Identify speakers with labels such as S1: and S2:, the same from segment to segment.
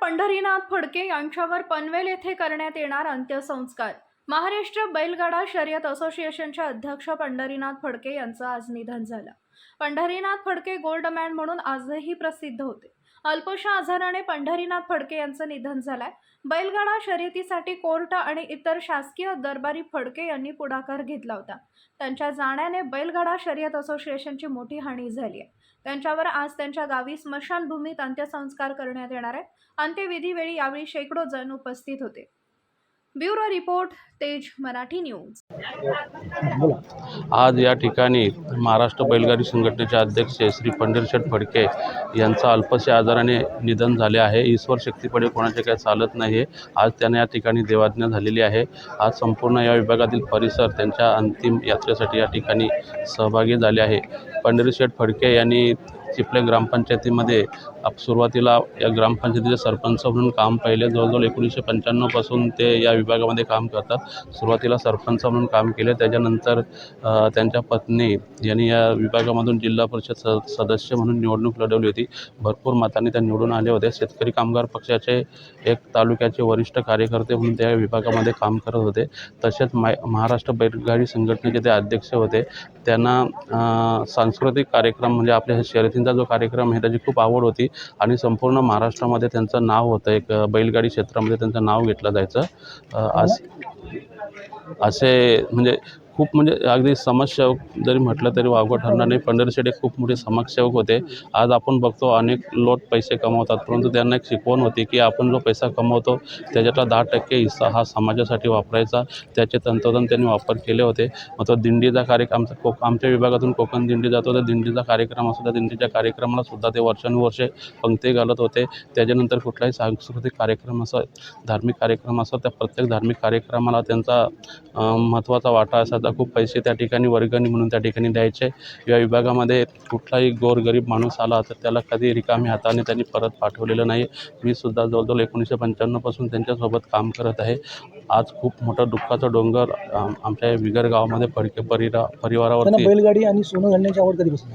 S1: पंढरीनाथ फडके यांच्यावर पनवेल येथे करण्यात येणार अंत्यसंस्कार. महाराष्ट्र बैलगाडा शर्यत असोसिएशनच्या अध्यक्ष पंढरीनाथ फडके यांचं आज निधन झालं. पंढरीनाथ फडके गोल्ड मॅन म्हणून आजही प्रसिद्ध होते. अल्पशा आजाराने पंढरीनाथ फडके यांचं निधन झालंय. बैलगाडा शर्यतीसाठी कोर्ट आणि इतर शासकीय दरबारी फडके यांनी पुढाकार घेतला होता. त्यांच्या जाण्याने बैलगाडा शर्यत असोसिएशनची मोठी हानी झाली आहे. त्यांच्यावर आज त्यांच्या गावी स्मशानभूमीत अंत्यसंस्कार करण्यात येणार आहे अंत्यविधीवेळी यावेळी शेकडो जण उपस्थित होते. ब्युरो रिपोर्ट तेज मराठी न्यूज.
S2: आज या ठिकाणी महाराष्ट्र बैलगाडी संघटनेचे अध्यक्ष श्री पंढरशेठ फडके यांचा अल्पशा आजाराने निधन झाले आहे. ईश्वर शक्तीपणे कोणाचे काही चालत नाही आहे आज त्यांना या ठिकाणी देवाज्ञा झालेली आहे. आज संपूर्ण या विभागातील परिसर त्यांच्या अंतिम यात्रेसाठी या ठिकाणी सहभागी झाले आहे. पंढरीशेठ फडके यांनी चिपले ग्रामपंचायतीमध्ये आप सुरुवातीला या ग्रामपंचायतीचे सरपंच म्हणून काम पाहिले. जवळजवळ एकोणीसशे पंच्याण्णवपासून ते या विभागामध्ये काम करतात. सुरुवातीला सरपंच म्हणून काम केले. त्याच्यानंतर त्यांच्या पत्नी यांनी या विभागामधून जिल्हा परिषद स सदस्य म्हणून निवडणूक लढवली होती. भरपूर मतांनी त्या निवडून आले होते. शेतकरी कामगार पक्षाचे एक तालुक्याचे वरिष्ठ कार्यकर्ते म्हणून त्या विभागामध्ये काम करत होते. तसेच माय महाराष्ट्र बैलगाडी संघटनेचे ते अध्यक्ष होते. त्यांना सांस्कृतिक कार्यक्रम म्हणजे आपल्या त्यांचा जो कार्यक्रम आहे त्याची खूप आवड होती. आणि संपूर्ण महाराष्ट्रामध्ये त्यांचं नाव होतं. एक बैलगाडी क्षेत्रामध्ये त्यांचं नाव घेतलं जायचं. अस असे म्हणजे खूप म्हणजे अगदी समाजसेवक जरी म्हटलं तरी वावगं ठरणार नाही. पंढरीशेठ खूप मोठे समाजसेवक होते. आज आपण बघतो अनेक लोट पैसे कमवतात. परंतु त्यांना एक शिकवण होती की आपण जो पैसा कमवतो त्याच्यातला दहा टक्के हिस्सा हा समाजासाठी वापरायचा. त्याचे तंतोतंत त्यांनी वापर केले होते. मग तो दिंडीचा कार्यक्रम आमचा कोक आमच्या विभागातून कोकण दिंडी जातो तर दिंडीचा कार्यक्रम असतो त्या दिंडीच्या कार्यक्रमाला सुद्धा ते वर्षानुवर्षे पंक्ती घालत होते. त्याच्यानंतर कुठलाही सांस्कृतिक कार्यक्रम असो धार्मिक कार्यक्रम असो त्या प्रत्येक धार्मिक कार्यक्रमाला त्यांचा महत्त्वाचा वाटा असा असायचा खूप पैसे त्या ठिकाणी वर्गणी म्हणून त्या ठिकाणी द्यायचे. या विभागामध्ये कुठलाही गोरगरीब माणूस आला तर त्याला कधी रिकामी हाताने त्यांनी परत पाठवलेलं नाही. मी सुद्धा जवळजवळ एकोणीसशे पंच्याण्णवपासून त्यांच्यासोबत काम करत आहे. आज खूप मोठं दुःखाचं डोंगर आम- आमच्या विगर गावामध्ये फडके परिरा परिवारावरती
S3: बैलगाडी आणि सोनं घालण्याची आवड कधीपासून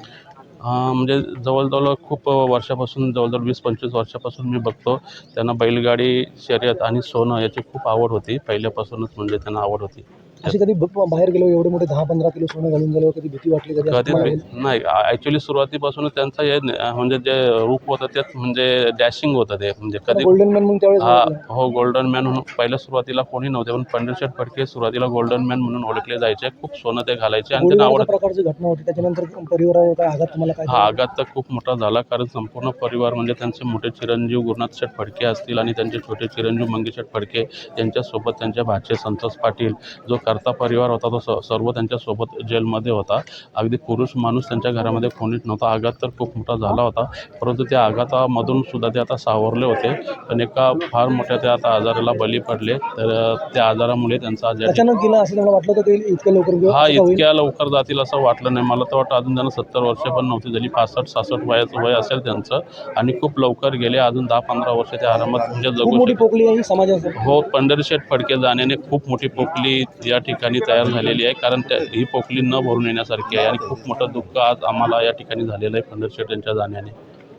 S2: म्हणजे जवळजवळ खूप वर्षापासून जवळजवळ वीस पंचवीस वर्षापासून मी बघतो त्यांना बैलगाडी शर्यत आणि सोनं याची खूप आवड होती. पहिल्यापासूनच म्हणजे त्यांना आवड होती.
S3: अशी कधी ब- बाहेर गेलो एवढे मोठे दहा पंधरा किलो सोनं घालून गेलो कधी भीती वाटली कधी असं तुम्हाला
S2: नाही ॲक्च्युली सुरुवातीपासूनच त्यांचं हे न- म्हणजे जे रूप होतं तेच म्हणजे डॅशिंग होतं ते म्हणजे कधी
S3: गोल्डन मॅन म्हणून त्यावेळेस
S2: हा
S3: ओळखलं.
S2: हो गोल्डन मॅन म्हणून पहिल्या सुरुवातीला कोणी नव्हते पण पंढरशेठ फडके सुरुवातीला गोल्डन मॅन म्हणून ओळखले जायचे खूप सोनं ते घालायचे आणि त्यांना
S3: गोळीबार
S2: आवड
S3: प्रकारची घटना होती त्याच्यानंतर परिवारावर काय आघात तुम्हाला काय
S2: हा
S3: झाला?
S2: आघात तर खूप मोठा झाला कारण संपूर्ण परिवार म्हणजे त्यांचे मोठे चिरंजीव गुरुनाथ शेठ फडके असतील आणि त्यांचे छोटे चिरंजीव मंगेशेठ फडके यांच्यासोबत त्यांचे भाचे संतोष पाटील जो करता परिवार होता तो स सर्व त्यांच्यासोबत जेलमध्ये होता. अगदी पुरुष माणूस त्यांच्या घरामध्ये कोणीच नव्हता. आघात तर खूप मोठा झाला होता. परंतु त्या आघातामधून सुद्धा ते आता सावरले होते. पण एका फार मोठ्या त्या आता आजाराला बली पडले. तर त्या आजारामुळे त्यांचा आज या ठिकाणी-
S3: अचानक गेला असं तुम्हाला वाटलं होतं ते इतक्या लवकर घेऊ
S2: हा? इतक्या लवकर जातील असं वाटलं नाही. मला तर वाटतं अजून त्यांना सत्तर वर्ष पण नव्हती झाली. पासष्ट सासष्ट वयाचं वय असेल त्यांचं. आणि खूप लवकर गेले. अजून दहा पंधरा वर्ष ते आरामात म्हणजे जगू शकले.
S3: ही
S2: हो पंढरीशेठ फडके जाण्याने खूप मोठी पोकली या ठिकाणी तयार झालेली आहे. कारण त्या ही पोकली न भरून येण्यासारखी आहे आणि खूप मोठं दुःख आज आम्हाला या ठिकाणी झालेलं आहे पंढरशेठ यांच्या जाण्याने.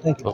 S3: थँक्यू